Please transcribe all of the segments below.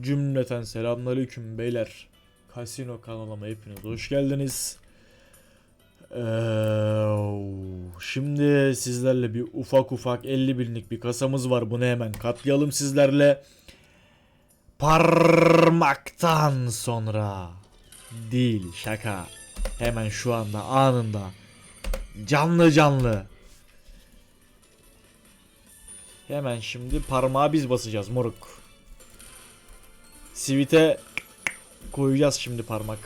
Cümleten selamünaleyküm beyler. Kasino kanalıma hepiniz hoş geldiniz. Ee, şimdi sizlerle bir ufak ufak 50 binlik bir kasamız var. Bunu hemen katlayalım sizlerle. Parmaktan sonra değil şaka. Hemen şu anda anında canlı canlı. Hemen şimdi parmağı biz basacağız moruk. Sivit'e koyacağız şimdi parmak.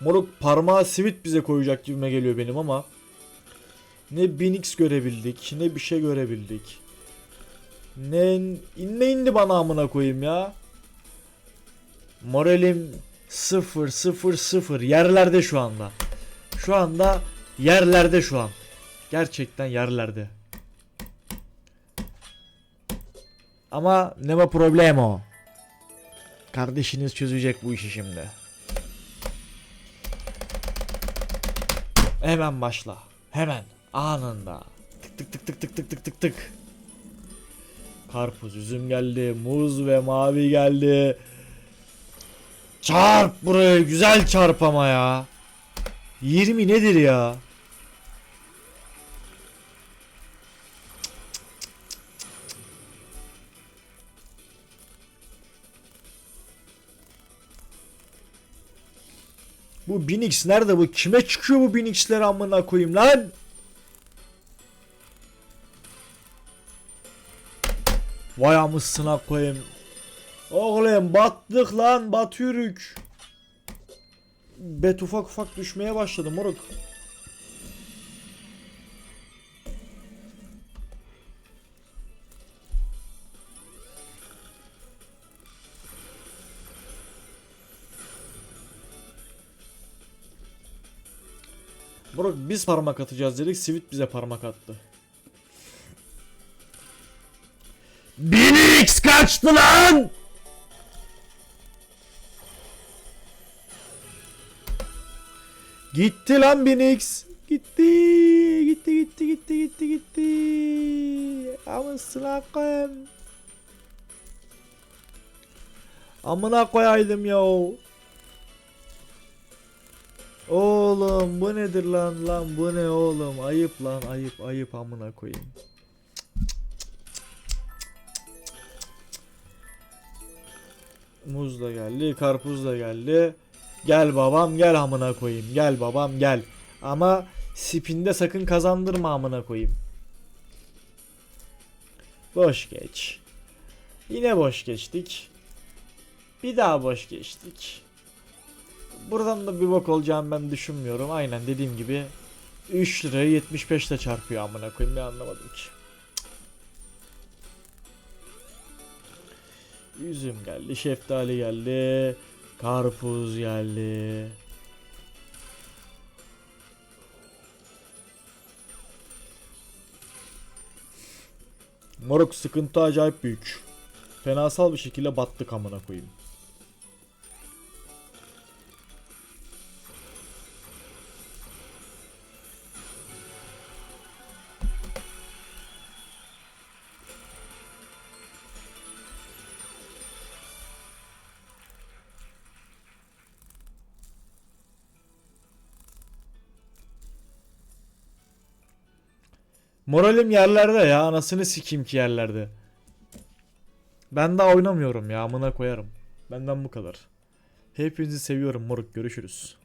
Moruk parmağı sivit bize koyacak gibime geliyor benim ama ne Binix görebildik ne bir şey görebildik. Ne inme indi bana amına koyayım ya. Moralim 0 0 0 yerlerde şu anda. Şu anda yerlerde şu an. Gerçekten yerlerde. Ama ne var problem o? Kardeşiniz çözecek bu işi şimdi. Hemen başla. Hemen. Anında. Tık tık tık tık tık tık tık tık tık. Karpuz, üzüm geldi. Muz ve mavi geldi. Çarp buraya. Güzel çarp ama ya. 20 nedir ya? Bu Binix nerede bu? Kime çıkıyor bu Binix'ler amına koyayım lan? Vay amısına koyayım. Oğlum battık lan batıyorük. Bet ufak ufak düşmeye başladı moruk. Moruk biz parmak atacağız dedik Sivit bize parmak attı. 1000x kaçtı lan? Gitti lan 1000x. Gitti. Gitti gitti gitti gitti gitti. Ama koyayım. Amına koyaydım ya. Oğlum bu nedir lan lan bu ne oğlum ayıp lan ayıp ayıp amına koyayım. Muz da geldi, karpuz da geldi. Gel babam gel amına koyayım. Gel babam gel. Ama spinde sakın kazandırma amına koyayım. Boş geç. Yine boş geçtik. Bir daha boş geçtik. Buradan da bir bok olacağını ben düşünmüyorum. Aynen dediğim gibi 3 lirayı 75 ile çarpıyor amına koyayım ben anlamadım ki. Üzüm geldi, şeftali geldi, karpuz geldi. Moruk sıkıntı acayip büyük. Fenasal bir şekilde battık amına koyayım. Moralim yerlerde ya anasını sikeyim ki yerlerde. Ben daha oynamıyorum ya amına koyarım. Benden bu kadar. Hepinizi seviyorum moruk görüşürüz.